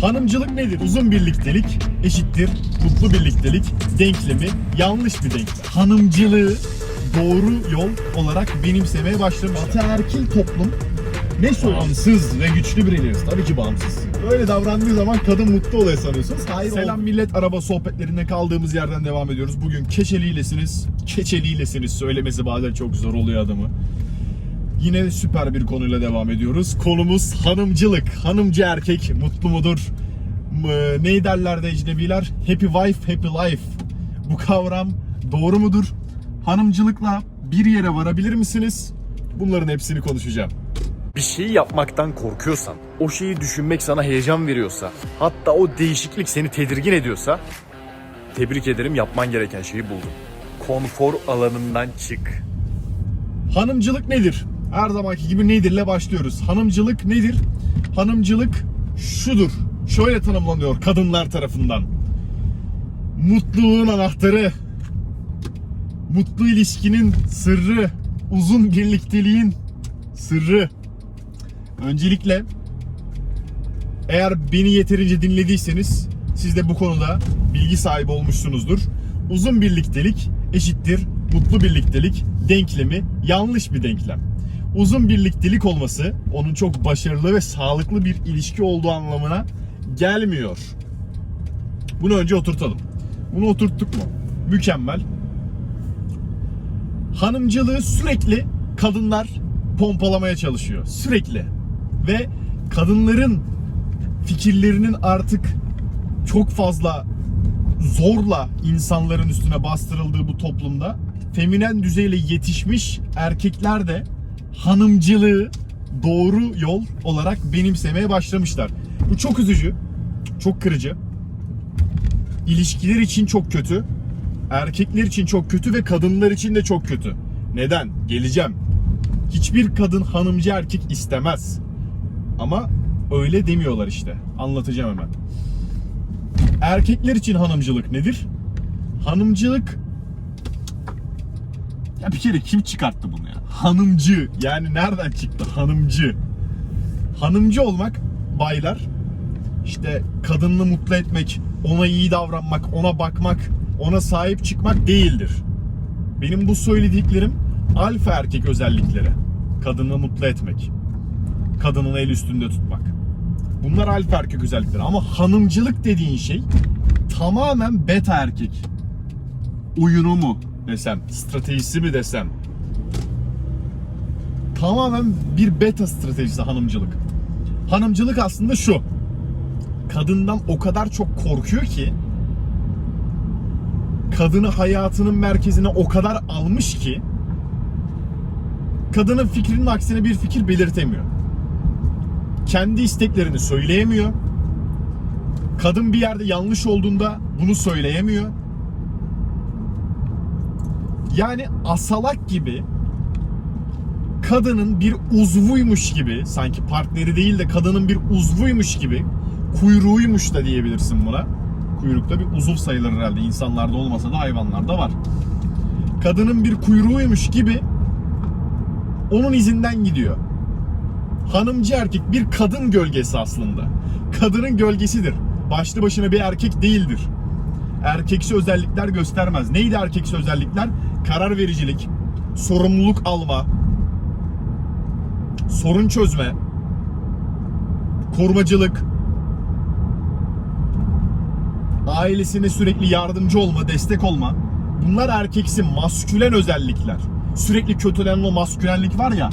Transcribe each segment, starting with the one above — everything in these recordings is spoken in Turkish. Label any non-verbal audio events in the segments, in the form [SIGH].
Hanımcılık nedir? Uzun birliktelik eşittir mutlu birliktelik denklemi yanlış bir denklem. Hanımcılığı doğru yol olarak benimsemeye başlamış. Ataerkil toplum ne? Bağımsız ve güçlü bireyleriz. Tabii ki bağımsız. Böyle davrandığı zaman kadın mutlu oluyor sanıyorsunuz. Hayır Selam millet araba sohbetlerinde kaldığımız yerden devam ediyoruz. Bugün keçeliylesiniz. Keçeliylesiniz söylemesi bazen çok zor oluyor adamı. Yine süper bir konuyla devam ediyoruz. Konumuz hanımcılık. Hanımcı erkek mutlu mudur? M- Ne derler de ecnebiler? Happy wife, happy life. Bu kavram doğru mudur? Hanımcılıkla bir yere varabilir misiniz? Bunların hepsini konuşacağım. Bir şeyi yapmaktan korkuyorsan, o şeyi düşünmek sana heyecan veriyorsa, hatta o değişiklik seni tedirgin ediyorsa, tebrik ederim yapman gereken şeyi buldun. Konfor alanından çık. Hanımcılık nedir? Her zamanki gibi nedirle başlıyoruz. Hanımcılık nedir? Hanımcılık şudur. Şöyle tanımlanıyor kadınlar tarafından. Mutluluğun anahtarı. Mutlu ilişkinin sırrı. Uzun birlikteliğin sırrı. Öncelikle eğer beni yeterince dinlediyseniz siz de bu konuda bilgi sahibi olmuşsunuzdur. Uzun birliktelik eşittir mutlu birliktelik denklemi yanlış bir denklem. Uzun birliktelik olması onun çok başarılı ve sağlıklı bir ilişki olduğu anlamına gelmiyor. Bunu önce oturtalım. Bunu oturttuk mu? Mükemmel. Hanımcılığı sürekli kadınlar pompalamaya çalışıyor. Sürekli. Ve kadınların fikirlerinin artık çok fazla zorla insanların üstüne bastırıldığı bu toplumda feminen düzeyle yetişmiş erkekler de hanımcılığı doğru yol olarak benimsemeye başlamışlar. Bu çok üzücü, çok kırıcı. İlişkiler için çok kötü, erkekler için çok kötü ve kadınlar için de çok kötü. Neden? Geleceğim. Hiçbir kadın hanımcı erkek istemez. Ama öyle demiyorlar işte. Anlatacağım hemen. Erkekler için hanımcılık nedir? Hanımcılık ya bir kere kim çıkarttı bunu ya? Hanımcı. Yani nereden çıktı hanımcı? Hanımcı olmak baylar işte kadınını mutlu etmek, ona iyi davranmak, ona bakmak, ona sahip çıkmak değildir. Benim bu söylediklerim alfa erkek özellikleri. Kadını mutlu etmek. Kadının el üstünde tutmak. Bunlar alfa erkek özellikleri ama hanımcılık dediğin şey tamamen beta erkek. Oyunu mu desem, stratejisi mi desem. Tamamen bir beta stratejisi hanımcılık. Hanımcılık aslında şu. Kadından o kadar çok korkuyor ki kadını hayatının merkezine o kadar almış ki kadının fikrinin aksine bir fikir belirtemiyor. Kendi isteklerini söyleyemiyor. Kadın bir yerde yanlış olduğunda bunu söyleyemiyor. Yani asalak gibi kadının bir uzvuymuş gibi sanki partneri değil de kadının bir uzvuymuş gibi kuyruğuymuş da diyebilirsin buna. Kuyrukta bir uzuv sayılır herhalde. İnsanlarda olmasa da hayvanlarda var. Kadının bir kuyruğuymuş gibi onun izinden gidiyor. Hanımcı erkek bir kadın gölgesi aslında. Kadının gölgesidir. Başlı başına bir erkek değildir. Erkeksi özellikler göstermez. Neydi erkeksi özellikler? Karar vericilik, sorumluluk alma, sorun çözme, korumacılık, ailesine sürekli yardımcı olma, destek olma. Bunlar erkeksi maskülen özellikler. Sürekli kötülenen o maskülenlik var ya.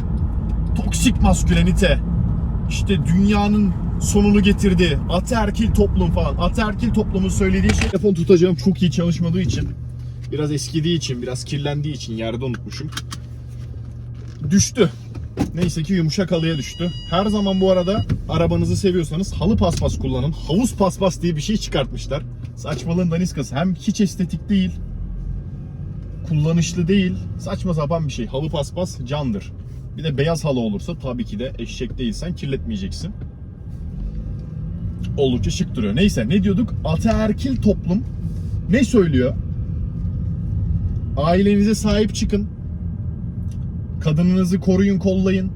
Toksik maskülenite. İşte dünyanın sonunu getirdi. Ataerkil toplum falan. Ataerkil toplumun söylediği şey. Telefon tutacağım çok iyi çalışmadığı için. Biraz eskidiği için, biraz kirlendiği için yerde unutmuşum. Düştü. Neyse ki yumuşak halıya düştü. Her zaman bu arada arabanızı seviyorsanız halı paspas kullanın. Havuz paspas diye bir şey çıkartmışlar. Saçmalığın daniskası. Hem hiç estetik değil, kullanışlı değil, saçma sapan bir şey. Halı paspas candır. Bir de beyaz halı olursa tabii ki de eşek değilsen kirletmeyeceksin. Oldukça şık duruyor. Neyse ne diyorduk? Ataerkil toplum ne söylüyor? Ailenize sahip çıkın. Kadınınızı koruyun, kollayın.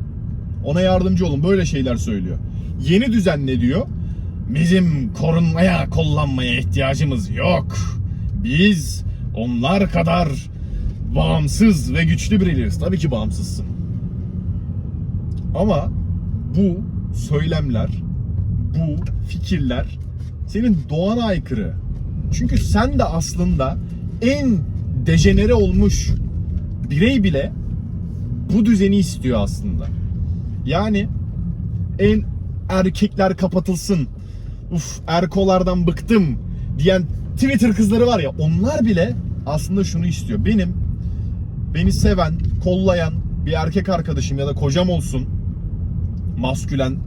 Ona yardımcı olun. Böyle şeyler söylüyor. Yeni düzen ne diyor? Bizim korunmaya, kollanmaya ihtiyacımız yok. Biz onlar kadar bağımsız ve güçlü bireyleriz. Tabii ki bağımsızsın. Ama bu söylemler, bu fikirler senin doğana aykırı. Çünkü sen de aslında en dejenere olmuş birey bile bu düzeni istiyor aslında. Yani en erkekler kapatılsın. Uf erkolardan bıktım diyen Twitter kızları var ya onlar bile aslında şunu istiyor. Benim beni seven, kollayan bir erkek arkadaşım ya da kocam olsun. Maskülen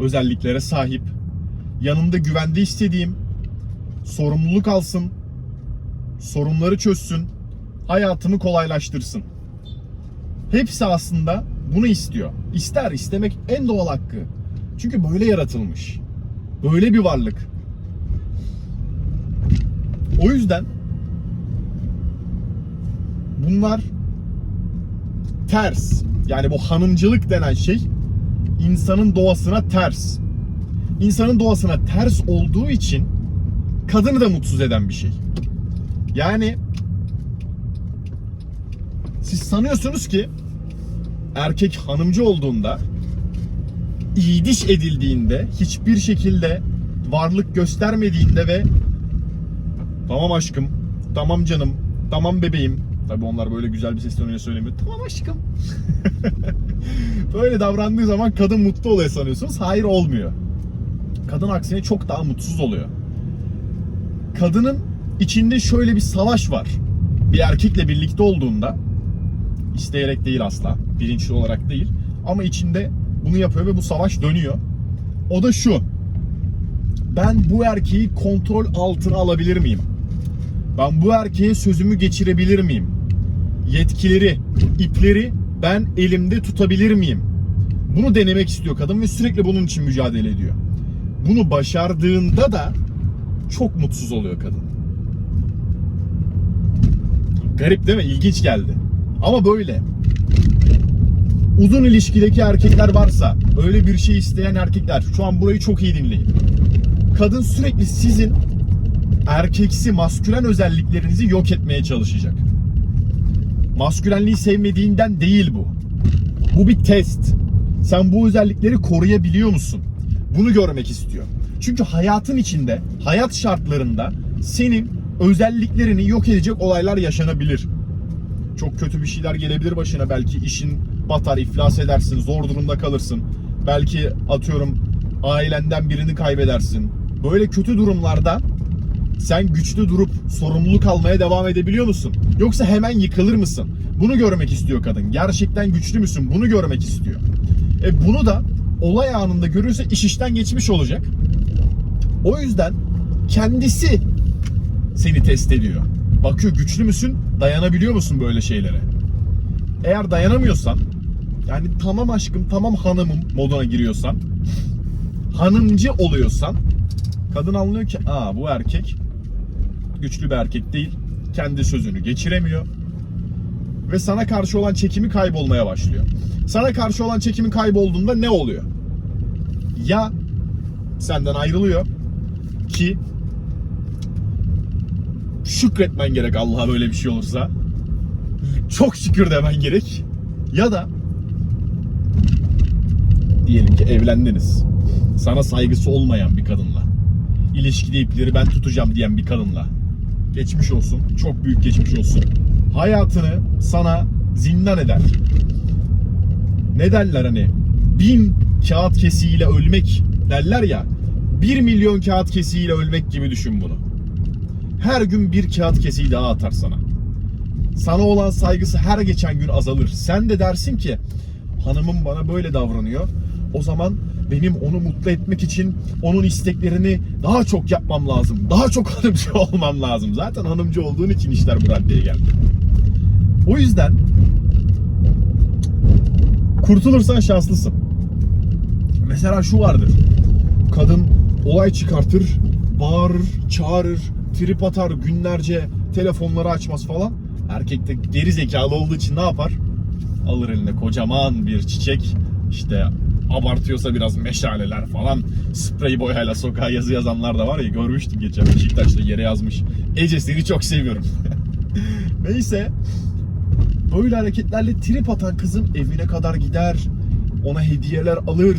özelliklere sahip. Yanımda güvende istediğim sorumluluk alsın. Sorunları çözsün. Hayatımı kolaylaştırsın. Hepsi aslında bunu istiyor. İster istemek en doğal hakkı. Çünkü böyle yaratılmış. Böyle bir varlık. O yüzden bunlar ters. Yani bu hanımcılık denen şey insanın doğasına ters. İnsanın doğasına ters olduğu için kadını da mutsuz eden bir şey. Yani siz sanıyorsunuz ki erkek hanımcı olduğunda iyiliş edildiğinde hiçbir şekilde varlık göstermediğinde ve tamam aşkım, tamam canım, tamam bebeğim. Tabi onlar böyle güzel bir sesle öyle söylemiyor. Tamam aşkım. [LAUGHS] böyle davrandığı zaman kadın mutlu oluyor sanıyorsunuz. Hayır olmuyor. Kadın aksine çok daha mutsuz oluyor. Kadının içinde şöyle bir savaş var. Bir erkekle birlikte olduğunda isteyerek değil asla, bilinçli olarak değil ama içinde bunu yapıyor ve bu savaş dönüyor. O da şu. Ben bu erkeği kontrol altına alabilir miyim? Ben bu erkeğe sözümü geçirebilir miyim? Yetkileri, ipleri ben elimde tutabilir miyim? Bunu denemek istiyor kadın ve sürekli bunun için mücadele ediyor. Bunu başardığında da çok mutsuz oluyor kadın. Garip değil mi? İlginç geldi. Ama böyle. Uzun ilişkideki erkekler varsa, öyle bir şey isteyen erkekler, şu an burayı çok iyi dinleyin. Kadın sürekli sizin erkeksi, maskülen özelliklerinizi yok etmeye çalışacak. Maskülenliği sevmediğinden değil bu. Bu bir test. Sen bu özellikleri koruyabiliyor musun? Bunu görmek istiyor. Çünkü hayatın içinde, hayat şartlarında senin özelliklerini yok edecek olaylar yaşanabilir. Çok kötü bir şeyler gelebilir başına. Belki işin batar, iflas edersin, zor durumda kalırsın. Belki atıyorum ailenden birini kaybedersin. Böyle kötü durumlarda sen güçlü durup sorumluluk almaya devam edebiliyor musun? Yoksa hemen yıkılır mısın? Bunu görmek istiyor kadın. Gerçekten güçlü müsün? Bunu görmek istiyor. E bunu da olay anında görürse iş işten geçmiş olacak. O yüzden kendisi seni test ediyor. Bakıyor güçlü müsün? Dayanabiliyor musun böyle şeylere? Eğer dayanamıyorsan yani tamam aşkım tamam hanımım moduna giriyorsan hanımcı oluyorsan kadın anlıyor ki aa bu erkek güçlü bir erkek değil. Kendi sözünü geçiremiyor. Ve sana karşı olan çekimi kaybolmaya başlıyor. Sana karşı olan çekimi kaybolduğunda ne oluyor? Ya senden ayrılıyor ki şükretmen gerek Allah'a böyle bir şey olursa. Çok şükür demen gerek. Ya da diyelim ki evlendiniz. Sana saygısı olmayan bir kadınla. İlişkide ipleri ben tutacağım diyen bir kadınla. Geçmiş olsun. Çok büyük geçmiş olsun. Hayatını sana zindan eder. Ne derler hani? Bin kağıt kesiğiyle ölmek derler ya. Bir milyon kağıt kesiğiyle ölmek gibi düşün bunu. Her gün bir kağıt kesiği daha atar sana. Sana olan saygısı her geçen gün azalır. Sen de dersin ki hanımım bana böyle davranıyor. O zaman benim onu mutlu etmek için onun isteklerini daha çok yapmam lazım. Daha çok [LAUGHS] hanımcı olmam lazım. Zaten hanımcı olduğun için işler bu raddeye geldi. O yüzden kurtulursan şanslısın. Mesela şu vardır. Kadın olay çıkartır, bağırır, çağırır, trip atar günlerce telefonları açmaz falan. Erkek de geri zekalı olduğu için ne yapar? Alır eline kocaman bir çiçek, işte abartıyorsa biraz meşaleler falan. Sprey boyayla sokağa yazı yazanlar da var ya görmüştüm geçen Beşiktaş'ta yere yazmış. Ece seni çok seviyorum. [LAUGHS] Neyse. Böyle hareketlerle trip atan kızın evine kadar gider. Ona hediyeler alır.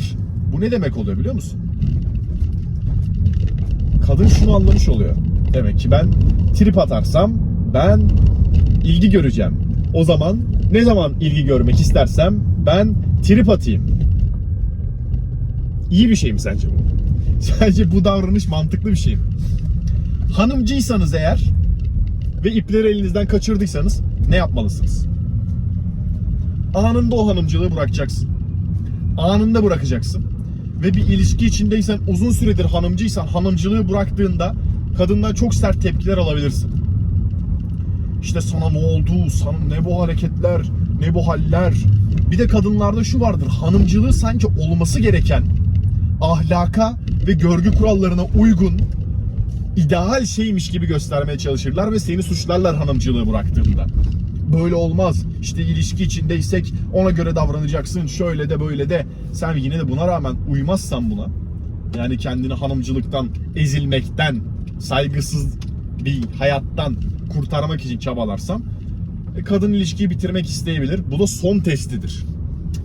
Bu ne demek oluyor biliyor musun? Kadın şunu anlamış oluyor. Demek ki ben trip atarsam ben ilgi göreceğim. O zaman ne zaman ilgi görmek istersem ben trip atayım. İyi bir şey mi sence bu? [LAUGHS] Sence bu davranış mantıklı bir şey mi? Hanımcıysanız eğer ve ipleri elinizden kaçırdıysanız ne yapmalısınız? Anında o hanımcılığı bırakacaksın. Anında bırakacaksın. Ve bir ilişki içindeysen uzun süredir hanımcıysan hanımcılığı bıraktığında kadından çok sert tepkiler alabilirsin. İşte sana ne oldu, sana ne bu hareketler, ne bu haller. Bir de kadınlarda şu vardır, hanımcılığı sanki olması gereken ahlaka ve görgü kurallarına uygun ideal şeymiş gibi göstermeye çalışırlar ve seni suçlarlar hanımcılığı bıraktığında. Böyle olmaz. İşte ilişki içindeysek ona göre davranacaksın. Şöyle de böyle de. Sen yine de buna rağmen uymazsan buna. Yani kendini hanımcılıktan, ezilmekten, saygısız bir hayattan kurtarmak için çabalarsan e, kadın ilişkiyi bitirmek isteyebilir. Bu da son testidir.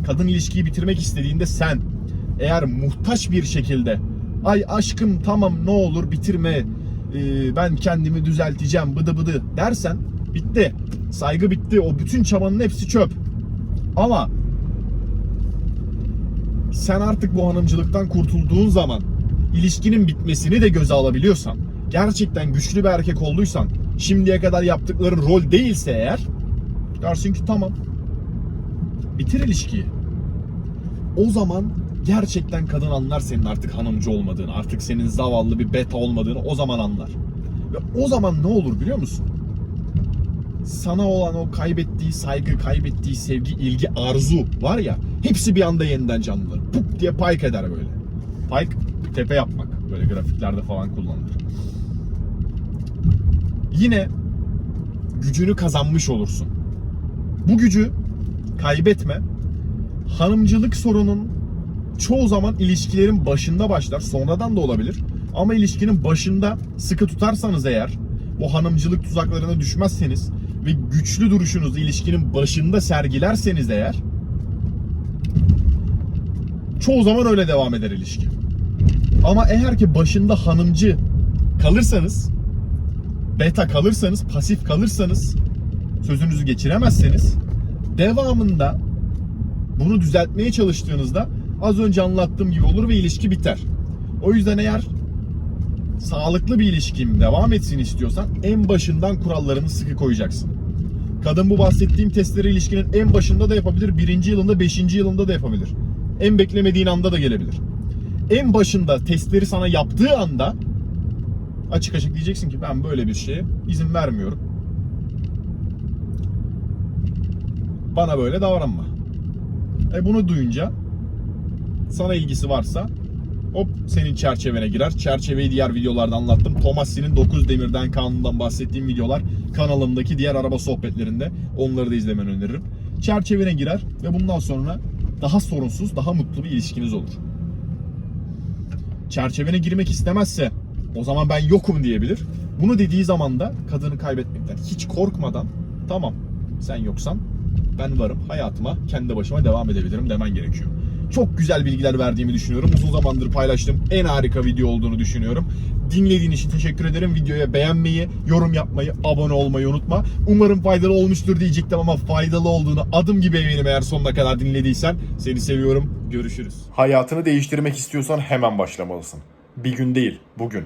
Kadın ilişkiyi bitirmek istediğinde sen eğer muhtaç bir şekilde ay aşkım tamam ne olur bitirme e, ben kendimi düzelteceğim bıdı bıdı dersen bitti. Saygı bitti. O bütün çabanın hepsi çöp. Ama sen artık bu hanımcılıktan kurtulduğun zaman ilişkinin bitmesini de göze alabiliyorsan gerçekten güçlü bir erkek olduysan şimdiye kadar yaptıkların rol değilse eğer dersin ki tamam bitir ilişkiyi. O zaman gerçekten kadın anlar senin artık hanımcı olmadığını, artık senin zavallı bir beta olmadığını o zaman anlar. Ve o zaman ne olur biliyor musun? Sana olan o kaybettiği saygı, kaybettiği sevgi, ilgi, arzu var ya hepsi bir anda yeniden canlanır. Puk diye pike eder böyle. Pike tepe yapmak. Böyle grafiklerde falan kullanılır. Yine gücünü kazanmış olursun. Bu gücü kaybetme. Hanımcılık sorunun çoğu zaman ilişkilerin başında başlar. Sonradan da olabilir. Ama ilişkinin başında sıkı tutarsanız eğer, o hanımcılık tuzaklarına düşmezseniz ve güçlü duruşunuzu ilişkinin başında sergilerseniz eğer çoğu zaman öyle devam eder ilişki. Ama eğer ki başında hanımcı kalırsanız, beta kalırsanız, pasif kalırsanız, sözünüzü geçiremezseniz devamında bunu düzeltmeye çalıştığınızda az önce anlattığım gibi olur ve ilişki biter. O yüzden eğer sağlıklı bir ilişkim devam etsin istiyorsan en başından kurallarını sıkı koyacaksın. Kadın bu bahsettiğim testleri ilişkinin en başında da yapabilir, birinci yılında, beşinci yılında da yapabilir. En beklemediğin anda da gelebilir. En başında testleri sana yaptığı anda açık açık diyeceksin ki ben böyle bir şeye izin vermiyorum. Bana böyle davranma. E bunu duyunca sana ilgisi varsa hop senin çerçevene girer. Çerçeveyi diğer videolarda anlattım. Tomassi'nin 9 demirden kanundan bahsettiğim videolar kanalımdaki diğer araba sohbetlerinde onları da izlemeni öneririm. Çerçevene girer ve bundan sonra daha sorunsuz, daha mutlu bir ilişkiniz olur. Çerçevene girmek istemezse o zaman ben yokum diyebilir. Bunu dediği zaman da kadını kaybetmekten hiç korkmadan tamam sen yoksan ben varım hayatıma kendi başıma devam edebilirim demen gerekiyor. Çok güzel bilgiler verdiğimi düşünüyorum. Uzun zamandır paylaştığım en harika video olduğunu düşünüyorum. Dinlediğin için teşekkür ederim. Videoya beğenmeyi, yorum yapmayı, abone olmayı unutma. Umarım faydalı olmuştur diyecektim ama faydalı olduğunu adım gibi eminim eğer sonuna kadar dinlediysen. Seni seviyorum. Görüşürüz. Hayatını değiştirmek istiyorsan hemen başlamalısın. Bir gün değil, bugün.